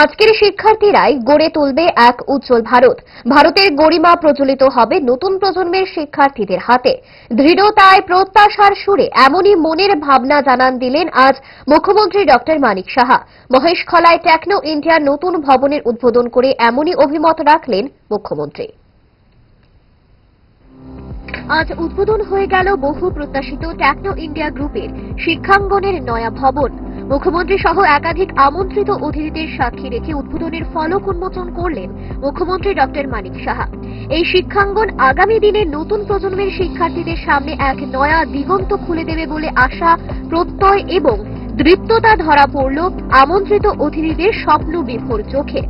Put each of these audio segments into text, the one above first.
আজকের শিক্ষার্থীরাই গড়ে তুলবে এক উজ্জ্বল ভারত। ভারতের গরিমা প্রচলিত হবে নতুন প্রজন্মের শিক্ষার্থীদের হাতে। দৃঢ়তায় প্রত্যাশার সুরে এমনই মনের ভাবনা জানান দিলেন আজ মুখ্যমন্ত্রী ডক্টর মানিক সাহা। মহেশখলায় টেকনো ইন্ডিয়ার নতুন ভবনের উদ্বোধন করে এমনই অভিমত রাখলেন মুখ্যমন্ত্রী। আজ উদ্বোধন হয়ে গেল বহু প্রত্যাশিত টেকনো ইন্ডিয়া গ্রুপের শিক্ষাঙ্গনের নয়া ভবন। মুখ্যমন্ত্রী সহ একাধিক আমন্ত্রিত অতিথিদের সাক্ষী রেখে উদ্বোধনের ফলক উন্মোচন করলেন মুখ্যমন্ত্রী ডক্টর মানিক সাহা। এই শিক্ষাঙ্গন আগামী দিনে নতুন প্রজন্মের শিক্ষার্থীদের সামনে এক নয়া দিগন্ত খুলে দেবে বলে আশা, প্রত্যয় এবং দৃপ্ততা ধরা পড়ল আমন্ত্রিত অতিথিদের স্বপ্ন বিভোর চোখে।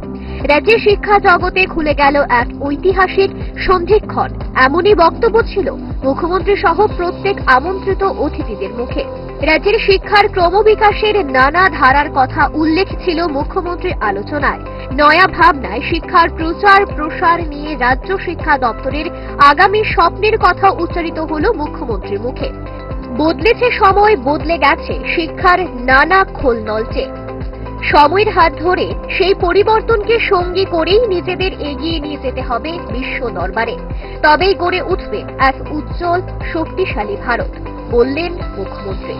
রাজ্যের শিক্ষা জগতে খুলে গেল এক ঐতিহাসিক সন্ধিক্ষণ। এমনই বক্তব্য ছিল মুখ্যমন্ত্রী সহ প্রত্যেক আমন্ত্রিত অতিথিদের মুখে। রাজ্যের শিক্ষার ক্রমবিকাশের নানা ধারার কথা উল্লেখ ছিল মুখ্যমন্ত্রীর আলোচনায়। নয়া ভাবনায় শিক্ষার প্রচার প্রসার নিয়ে রাজ্য শিক্ষা দপ্তরের আগামী স্বপ্নের কথা উচ্চারিত হল মুখ্যমন্ত্রীর মুখে। বদলেছে সময়, বদলে গেছে শিক্ষার নানা খোল নলচে সময়ের হাত ধরে সেই পরিবর্তনকে সঙ্গী করেই নিজেদের এগিয়ে নিয়ে যেতে হবে বিশ্ব দরবারে তবেই গড়ে উঠবে এক উজ্জ্বল শক্তিশালী ভারত বললেন মুখ্যমন্ত্রী.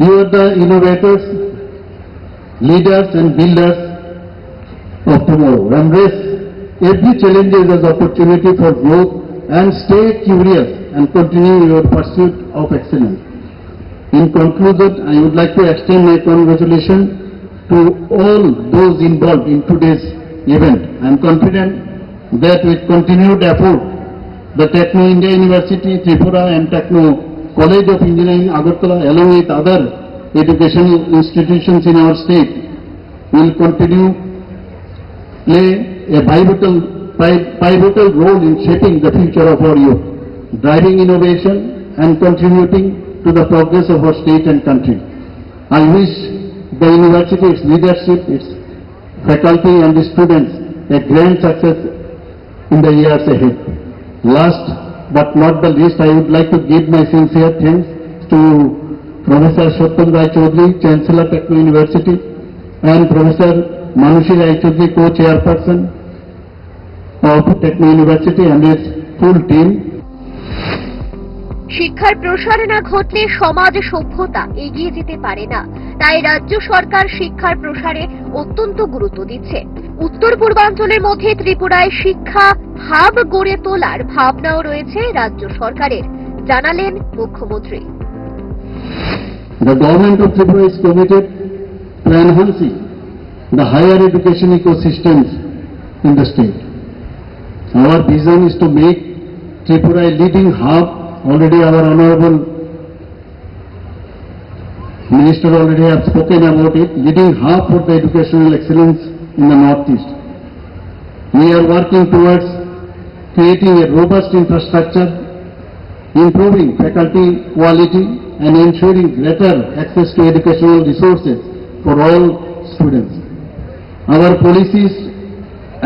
You are the innovators, leaders and builders of tomorrow. Embrace every challenge as opportunity for growth and stay curious and continue your pursuit of excellence. In conclusion, I would like to extend my congratulations to all those involved in today's event. I am confident that with continued effort, the Techno India University, Tripura and Techno College of Engineering, Agartala, along with other educational institutions in our state, will continue play a pivotal, pivotal role in shaping the future of our youth, driving innovation and contributing to the progress of our state and country. I wish the university, its leadership, its faculty and the students a grand success in the years ahead. Last but not the least, I would like to give my sincere thanks to Professor Shottam Rai Chaudhary, Chancellor of Techno University, and Professor Manushi Rai Chaudhary, co-chairperson of Techno University and its full team. শিক্ষার প্রসার না ঘটলে সমাজ সভ্যতা এগিয়ে যেতে পারে না তাই রাজ্য সরকার শিক্ষার প্রসারে অত্যন্ত গুরুত্ব দিচ্ছে উত্তর পূর্বাঞ্চলের মধ্যে ত্রিপুরায় শিক্ষা হাব গড়ে তোলার ভাবনাও রয়েছে রাজ্য সরকারের জানালেন মুখ্যমন্ত্রী The government of Tripura is committed to enhancing the higher education ecosystems in the state. Our vision is to make Tripura a leading hub. Already our honorable minister already have spoken about it, leading half of the educational excellence in the northeast. We are working towards creating a robust infrastructure improving faculty quality and ensuring greater access to educational resources for all students. Our policies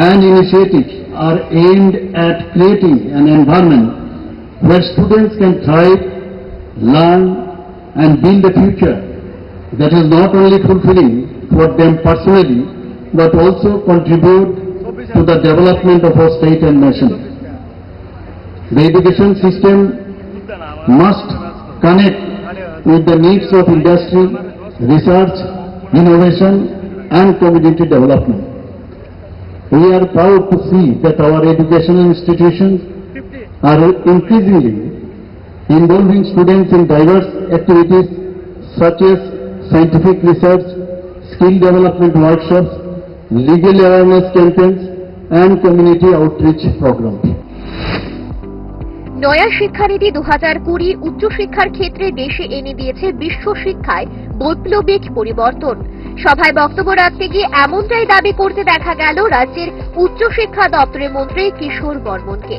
and initiatives are aimed at creating an environment where students can thrive, learn and build a future that is not only fulfilling for them personally but also contribute to the development of our state and nation. The education system must connect with the needs of industry, research, innovation and community development. We are proud to see that our educational institutions are increasingly involving students in diverse activities such as scientific research, skill development workshops, legal awareness campaigns and community outreach programs. নয়া শিক্ষানীতি দু হাজার কুড়ি উচ্চশিক্ষার ক্ষেত্রে দেশে এনে দিয়েছে বিশ্ব শিক্ষায় বৈপ্লবিক পরিবর্তন সভায় বক্তব্য রাখতে গিয়ে এমনটাই দাবি করতে দেখা গেল রাজ্যের উচ্চশিক্ষা দপ্তরের মন্ত্রী কিশোর বর্মনকে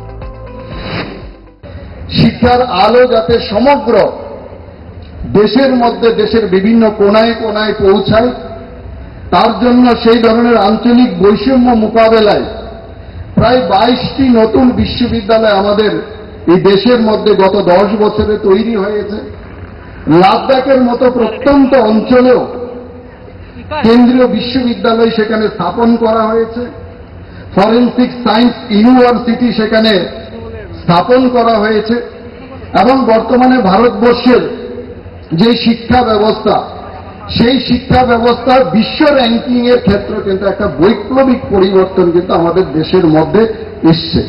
শিক্ষার আলো যাতে সমগ্র দেশের মধ্যে, দেশের বিভিন্ন কোনায় কোনায় পৌঁছায়, তার জন্য সেই ধরনের আঞ্চলিক বৈষম্য মোকাবেলায় প্রায় বাইশটি নতুন বিশ্ববিদ্যালয় আমাদের এই দেশের মধ্যে গত দশ বছরে তৈরি হয়েছে। লাদাখের মতো প্রত্যন্ত অঞ্চলেও কেন্দ্রীয় বিশ্ববিদ্যালয় সেখানে স্থাপন করা হয়েছে। ফরেন্সিক সায়েন্স ইউনিভার্সিটি সেখানে স্থাপন করা হয়েছে এবং বর্তমানে ভারতবর্ষের যে শিক্ষা ব্যবস্থা, সেই শিক্ষা ব্যবস্থার বিশ্ব র্যাঙ্কিং এর ক্ষেত্রে কিন্তু একটা বৈপ্লবিক পরিবর্তন কিন্তু আমাদের দেশের মধ্যে এসছে।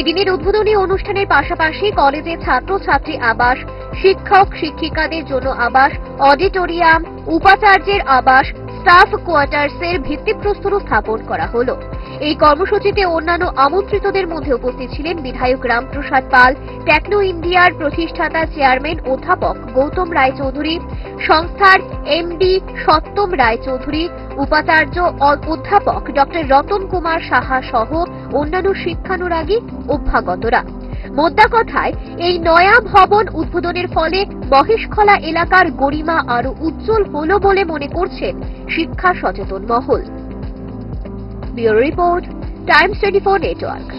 এদিনের উদ্বোধনী অনুষ্ঠানের পাশাপাশি কলেজে ছাত্রছাত্রী আবাস, শিক্ষক শিক্ষিকাদের জন্য আবাস, অডিটোরিয়াম, উপাচার্যের আবাস, স্টাফ কোয়ার্টার্সের ভিত্তিপ্রস্তর স্থাপন করা হলো। এই কর্মসূচিতে অন্যান্য আমন্ত্রিতদের মধ্যে উপস্থিত ছিলেন বিধায়ক রামপ্রসাদ পাল, টেকনো ইন্ডিয়ার প্রতিষ্ঠাতা চেয়ারম্যান অধ্যাপক গৌতম রায়চৌধুরী, সংস্থার এমডি সত্যম রায়চৌধুরী, উপাচার্য অধ্যাপক ডক্টর রতন কুমার সাহা সহ অন্যান্য শিক্ষানুরাগী অভ্যাগতরা। মোদ্দা কথায়, এই নয়া ভবন উদ্বোধনের ফলে মহেশখলা এলাকার গরিমা আরও উজ্জ্বল হল বলে মনে করছেন শিক্ষা সচেতন মহল। bureau report Times twenty four network